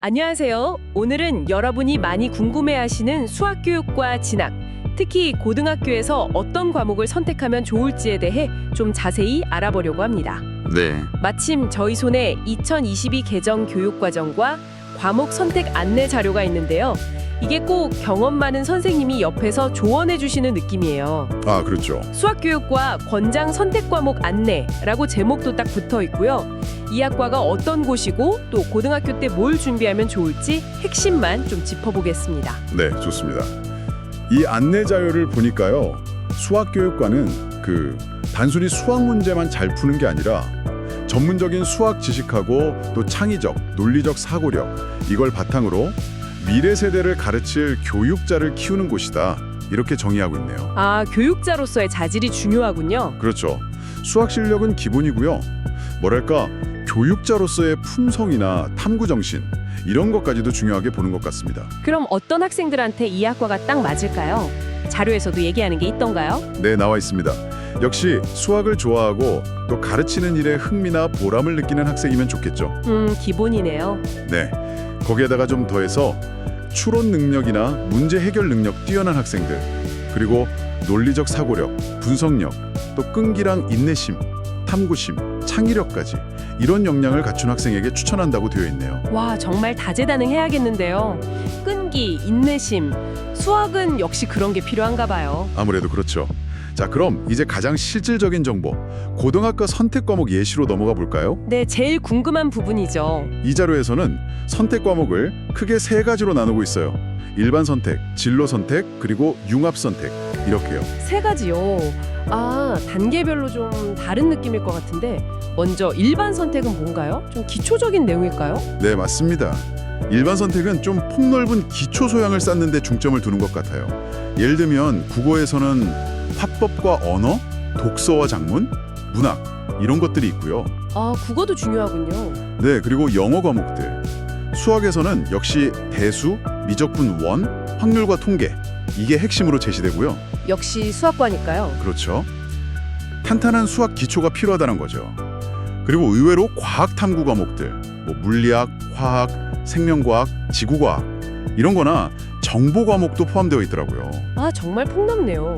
안녕하세요. 오늘은 여러분이 많이 궁금해하시는 수학 교육과 진학, 특히 고등학교에서 어떤 과목을 선택하면 좋을지에 대해 좀 자세히 알아보려고 합니다. 네, 마침 저희 손에 2022 개정 교육과정과 과목 선택 안내 자료가 있는데요. 이게 꼭 경험 많은 선생님이 옆에서 조언해 주시는 느낌이에요. 아, 그렇죠. 수학교육과 권장 선택 과목 안내라고 제목도 딱 붙어 있고요. 이 학과가 어떤 곳이고 또 고등학교 때 뭘 준비하면 좋을지 핵심만 좀 짚어보겠습니다. 네, 좋습니다. 이 안내 자료를 보니까요. 수학 교육과는 그 단순히 수학 문제만 잘 푸는 게 아니라 전문적인 수학 지식하고 또 창의적, 논리적 사고력 이걸 바탕으로 미래 세대를 가르칠 교육자를 키우는 곳이다. 이렇게 정의하고 있네요. 아, 교육자로서의 자질이 중요하군요. 그렇죠. 수학 실력은 기본이고요. 뭐랄까 교육자로서의 품성이나 탐구 정신 이런 것까지도 중요하게 보는 것 같습니다. 그럼 어떤 학생들한테 이 학과가 딱 맞을까요? 자료에서도 얘기하는 게 있던가요? 네, 나와 있습니다. 역시 수학을 좋아하고 또 가르치는 일에 흥미나 보람을 느끼는 학생이면 좋겠죠. 음, 기본이네요. 네. 거기에다가 좀 더해서 추론 능력이나 문제 해결 능력 뛰어난 학생들, 그리고 논리적 사고력, 분석력, 또 끈기랑 인내심, 탐구심, 창의력까지 이런 역량을 갖춘 학생에게 추천한다고 되어 있네요. 와, 정말 다재다능해야겠는데요. 끈기, 인내심, 수학은 역시 그런 게 필요한가 봐요. 아무래도 그렇죠. 자, 그럼 이제 가장 실질적인 정보, 고등학교 선택 과목 예시로 넘어가 볼까요? 네, 제일 궁금한 부분이죠. 이 자료에서는 선택 과목을 크게 세 가지로 나누고 있어요. 일반 선택, 진로 선택, 그리고 융합 선택 이렇게요. 세 가지요. 아, 단계별로 좀 다른 느낌일 것 같은데 먼저 일반 선택은 뭔가요? 좀 기초적인 내용일까요? 네, 맞습니다. 일반 선택은 좀 폭넓은 기초 소양을 쌓는 데 중점을 두는 것 같아요. 예를 들면 국어에서는 화법과 언어, 독서와 작문, 문학 이런 것들이 있고요. 아, 국어도 중요하군요. 네, 그리고 영어 과목들. 수학에서는 역시 대수, 미적분 원, 확률과 통계 이게 핵심으로 제시되고요. 역시 수학과니까요. 그렇죠. 탄탄한 수학 기초가 필요하다는 거죠. 그리고 의외로 과학 탐구 과목들, 뭐 물리학, 화학, 생명과학, 지구과학 이런 거나 정보 과목도 포함되어 있더라고요. 아, 정말 폭넓네요.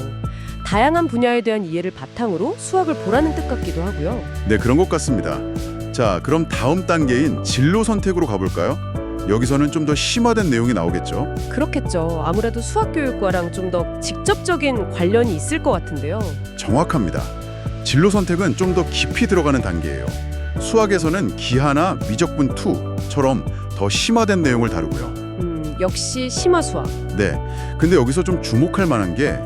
다양한 분야에 대한 이해를 바탕으로 수학을 보라는 뜻 같기도 하고요. 네, 그런 것 같습니다. 자, 그럼 다음 단계인 진로 선택으로 가볼까요? 여기서는 좀 더 심화된 내용이 나오겠죠. 그렇겠죠. 아무래도 수학 교육과랑 좀 더 직접적인 관련이 있을 것 같은데요. 정확합니다. 진로 선택은 좀 더 깊이 들어가는 단계예요. 수학에서는 기하나 미적분 2처럼 더 심화된 내용을 다루고요. 음, 역시 심화 수학. 네. 근데 여기서 좀 주목할 만한 게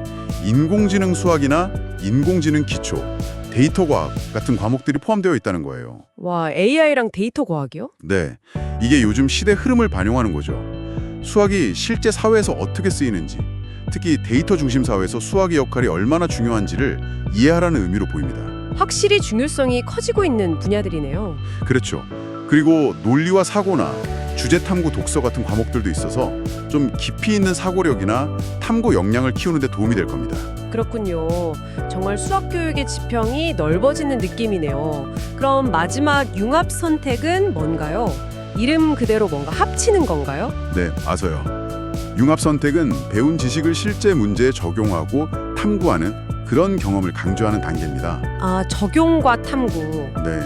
인공지능 수학이나 인공지능 기초, 데이터 과학 같은 과목들이 포함되어 있다는 거예요. 와, AI랑 데이터 과학이요? 네. 이게 요즘 시대 흐름을 반영하는 거죠. 수학이 실제 사회에서 어떻게 쓰이는지, 특히 데이터 중심 사회에서 수학의 역할이 얼마나 중요한지를 이해하라는 의미로 보입니다. 확실히 중요성이 커지고 있는 분야들이네요. 그렇죠. 그리고 논리와 사고나 주제 탐구 독서 같은 과목들도 있어서 좀 깊이 있는 사고력이나 탐구 역량을 키우는 데 도움이 될 겁니다. 그렇군요. 정말 수학 교육의 지평이 넓어지는 느낌이네요. 그럼 마지막 융합 선택은 뭔가요? 이름 그대로 뭔가 합치는 건가요? 네, 맞아요. 융합 선택은 배운 지식을 실제 문제에 적용하고 탐구하는 그런 경험을 강조하는 단계입니다. 아, 적용과 탐구. 네.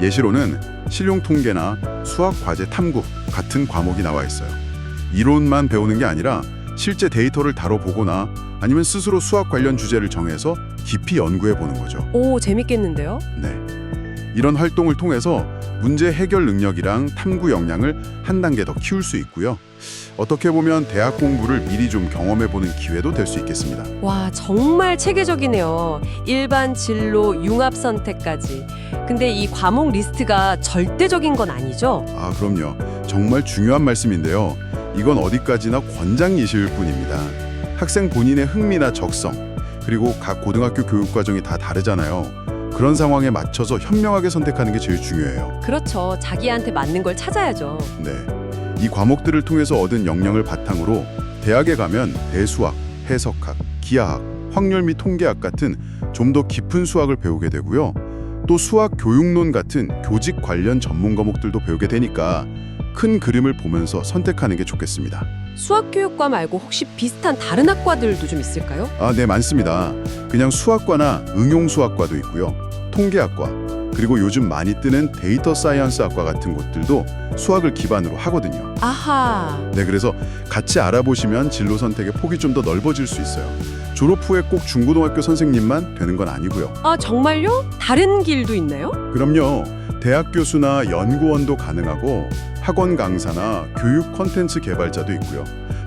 예시로는 실용 통계나 수학 과제 탐구 같은 과목이 나와 있어요. 이론만 배우는 게 아니라 실제 데이터를 다뤄보거나 아니면 스스로 수학 관련 주제를 정해서 깊이 연구해 보는 거죠. 오, 재밌겠는데요? 네. 이런 활동을 통해서 문제 해결 능력이랑 탐구 역량을 한 단계 더 키울 수 있고요. 어떻게 보면 대학 공부를 미리 좀 경험해 보는 기회도 될 수 있겠습니다. 와, 정말 체계적이네요. 일반 진로 융합 선택까지. 근데 이 과목 리스트가 절대적인 건 아니죠? 아, 그럼요. 정말 중요한 말씀인데요. 이건 어디까지나 권장 예시일 뿐입니다. 학생 본인의 흥미나 적성, 그리고 각 고등학교 교육 과정이 다 다르잖아요. 그런 상황에 맞춰서 현명하게 선택하는 게 제일 중요해요. 그렇죠. 자기한테 맞는 걸 찾아야죠. 네. 이 과목들을 통해서 얻은 역량을 바탕으로 대학에 가면 대수학, 해석학, 기하학, 확률 및 통계학 같은 좀 더 깊은 수학을 배우게 되고요. 또 수학 교육론 같은 교직 관련 전문 과목들도 배우게 되니까 큰 그림을 보면서 선택하는 게 좋겠습니다. 수학교육과 말고 혹시 비슷한 다른 학과들도 좀 있을까요? 아, 네, 많습니다. 그냥 수학과나 응용 수학과도 있고요. 통계학과, 그리고 요즘 많이 뜨는 데이터 사이언스 학과 같은 곳들도 수학을 기반으로 하거든요. 아하. 네, 그래서 같이 알아보시면 진로 선택의 폭이 좀 더 넓어질 수 있어요. 졸업 후에 꼭 중고등학교 선생님만 되는 건 아니고요. 아, 정말요? 다른 길도 있나요? 그럼요. 대학 교수나 연구원도 가능하고 학원 강사나 교육 콘텐츠 개발자도 있고요.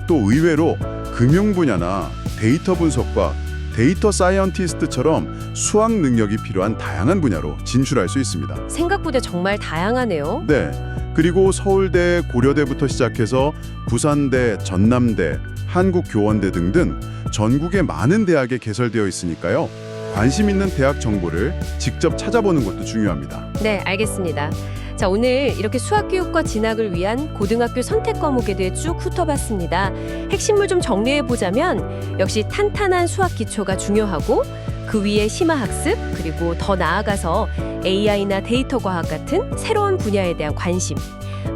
또 의외로 금융 분야나 데이터 분석과 데이터 사이언티스트처럼 수학 능력이 필요한 다양한 분야로 진출할 수 있습니다. 생각보다 정말 다양하네요. 네. 그리고 서울대, 고려대부터 시작해서 부산대, 전남대, 한국교원대 등등 전국의 많은 대학에 개설되어 있으니까요. 관심 있는 대학 정보를 직접 찾아보는 것도 중요합니다. 네, 알겠습니다. 자, 오늘 이렇게 수학교육과 진학을 위한 고등학교 선택 과목에 대해 쭉 훑어봤습니다. 핵심을 좀 정리해 보자면 역시 탄탄한 수학 기초가 중요하고 그 위에 심화학습 그리고 더 나아가서 AI나 데이터 과학 같은 새로운 분야에 대한 관심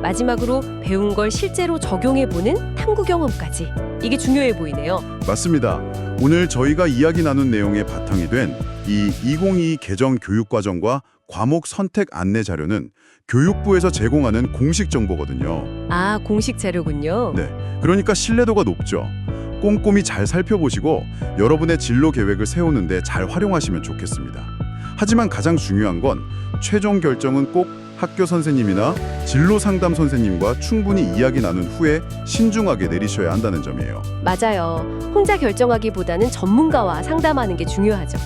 마지막으로 배운 걸 실제로 적용해 보는 탐구 경험까지 이게 중요해 보이네요. 맞습니다. 오늘 저희가 이야기 나눈 내용의 바탕이 된 이 2022 개정 교육과정과 과목 선택 안내 자료는 교육부에서 제공하는 공식 정보거든요. 아, 공식 자료군요. 네, 그러니까 신뢰도가 높죠. 꼼꼼히 잘 살펴보시고 여러분의 진로 계획을 세우는데 잘 활용하시면 좋겠습니다. 하지만 가장 중요한 건 최종 결정은 꼭 학교 선생님이나 진로 상담 선생님과 충분히 이야기 나눈 후에 신중하게 내리셔야 한다는 점이에요. 맞아요. 혼자 결정하기보다는 전문가와 상담하는 게 중요하죠.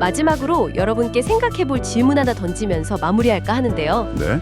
마지막으로 여러분께 생각해 볼 질문 하나 던지면서 마무리할까 하는데요. 네,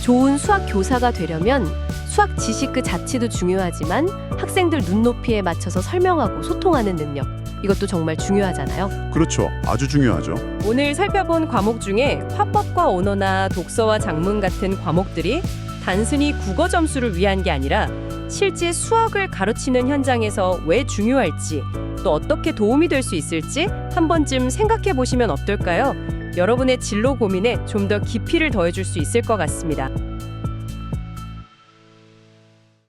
좋은 수학 교사가 되려면 수학 지식 그 자체도 중요하지만 학생들 눈높이에 맞춰서 설명하고 소통하는 능력. 이것도 정말 중요하잖아요. 그렇죠. 아주 중요하죠. 오늘 살펴본 과목 중에 화법과 언어나 독서와 작문 같은 과목들이 단순히 국어 점수를 위한 게 아니라 실제 수학을 가르치는 현장에서 왜 중요할지 또 어떻게 도움이 될 수 있을지 한 번쯤 생각해 보시면 어떨까요? 여러분의 진로 고민에 좀 더 깊이를 더해줄 수 있을 것 같습니다.